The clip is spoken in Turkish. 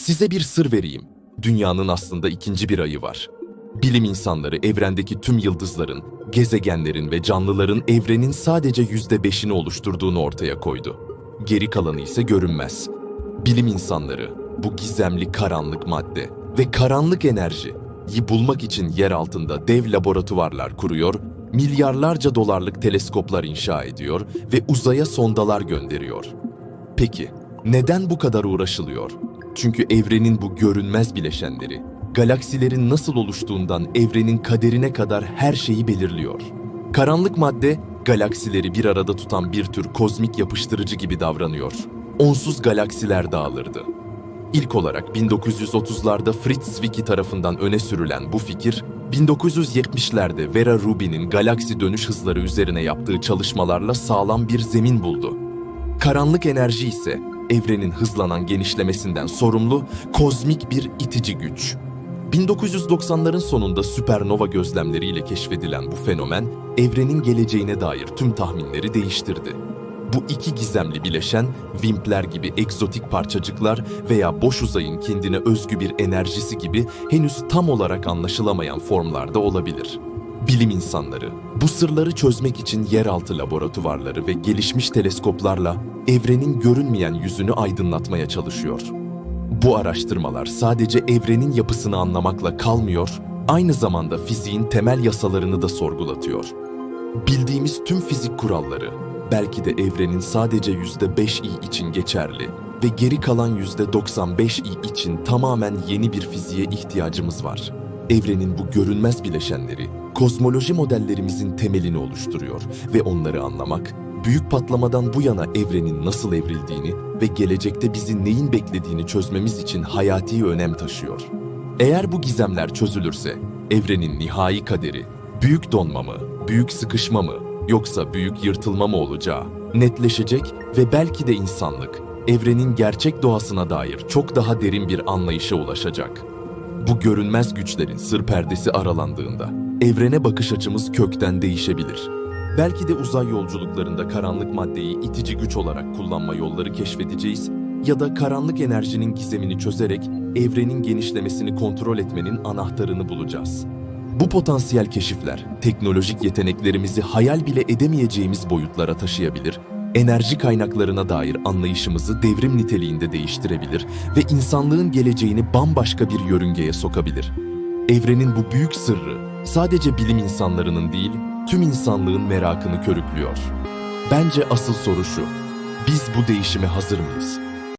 Size bir sır vereyim. Dünyanın aslında ikinci bir ayı var. Bilim insanları evrendeki tüm yıldızların, gezegenlerin ve canlıların evrenin sadece yüzde beşini oluşturduğunu ortaya koydu. Geri kalanı ise görünmez. Bilim insanları bu gizemli karanlık madde ve karanlık enerjiyi bulmak için yer altında dev laboratuvarlar kuruyor, milyarlarca dolarlık teleskoplar inşa ediyor ve uzaya sondalar gönderiyor. Peki, neden bu kadar uğraşılıyor? Çünkü evrenin bu görünmez bileşenleri, galaksilerin nasıl oluştuğundan evrenin kaderine kadar her şeyi belirliyor. Karanlık madde, galaksileri bir arada tutan bir tür kozmik yapıştırıcı gibi davranıyor. Onsuz galaksiler dağılırdı. İlk olarak 1930'larda Fritz Zwicky tarafından öne sürülen bu fikir, 1970'lerde Vera Rubin'in galaksi dönüş hızları üzerine yaptığı çalışmalarla sağlam bir zemin buldu. Karanlık enerji ise evrenin hızlanan genişlemesinden sorumlu kozmik bir itici güç. 1990'ların sonunda süpernova gözlemleriyle keşfedilen bu fenomen evrenin geleceğine dair tüm tahminleri değiştirdi. Bu iki gizemli bileşen, wimpler gibi egzotik parçacıklar veya boş uzayın kendine özgü bir enerjisi gibi henüz tam olarak anlaşılamayan formlarda olabilir. Bilim insanları bu sırları çözmek için yeraltı laboratuvarları ve gelişmiş teleskoplarla evrenin görünmeyen yüzünü aydınlatmaya çalışıyor. Bu araştırmalar sadece evrenin yapısını anlamakla kalmıyor, aynı zamanda fiziğin temel yasalarını da sorgulatıyor. Bildiğimiz tüm fizik kuralları belki de evrenin sadece %5 i için geçerli ve geri kalan %95 i için tamamen yeni bir fiziğe ihtiyacımız var. Evrenin bu görünmez bileşenleri kozmoloji modellerimizin temelini oluşturuyor ve onları anlamak büyük patlamadan bu yana evrenin nasıl evrildiğini ve gelecekte bizi neyin beklediğini çözmemiz için hayati önem taşıyor. Eğer bu gizemler çözülürse evrenin nihai kaderi büyük donma mı, büyük sıkışma mı yoksa büyük yırtılma mı olacağı netleşecek ve belki de insanlık evrenin gerçek doğasına dair çok daha derin bir anlayışa ulaşacak. Bu görünmez güçlerin sır perdesi aralandığında evrene bakış açımız kökten değişebilir. Belki de uzay yolculuklarında karanlık maddeyi itici güç olarak kullanma yolları keşfedeceğiz ya da karanlık enerjinin gizemini çözerek evrenin genişlemesini kontrol etmenin anahtarını bulacağız. Bu potansiyel keşifler teknolojik yeteneklerimizi hayal bile edemeyeceğimiz boyutlara taşıyabilir, enerji kaynaklarına dair anlayışımızı devrim niteliğinde değiştirebilir ve insanlığın geleceğini bambaşka bir yörüngeye sokabilir. Evrenin bu büyük sırrı sadece bilim insanlarının değil, tüm insanlığın merakını körüklüyor. Bence asıl soru şu. Biz bu değişime hazır mıyız?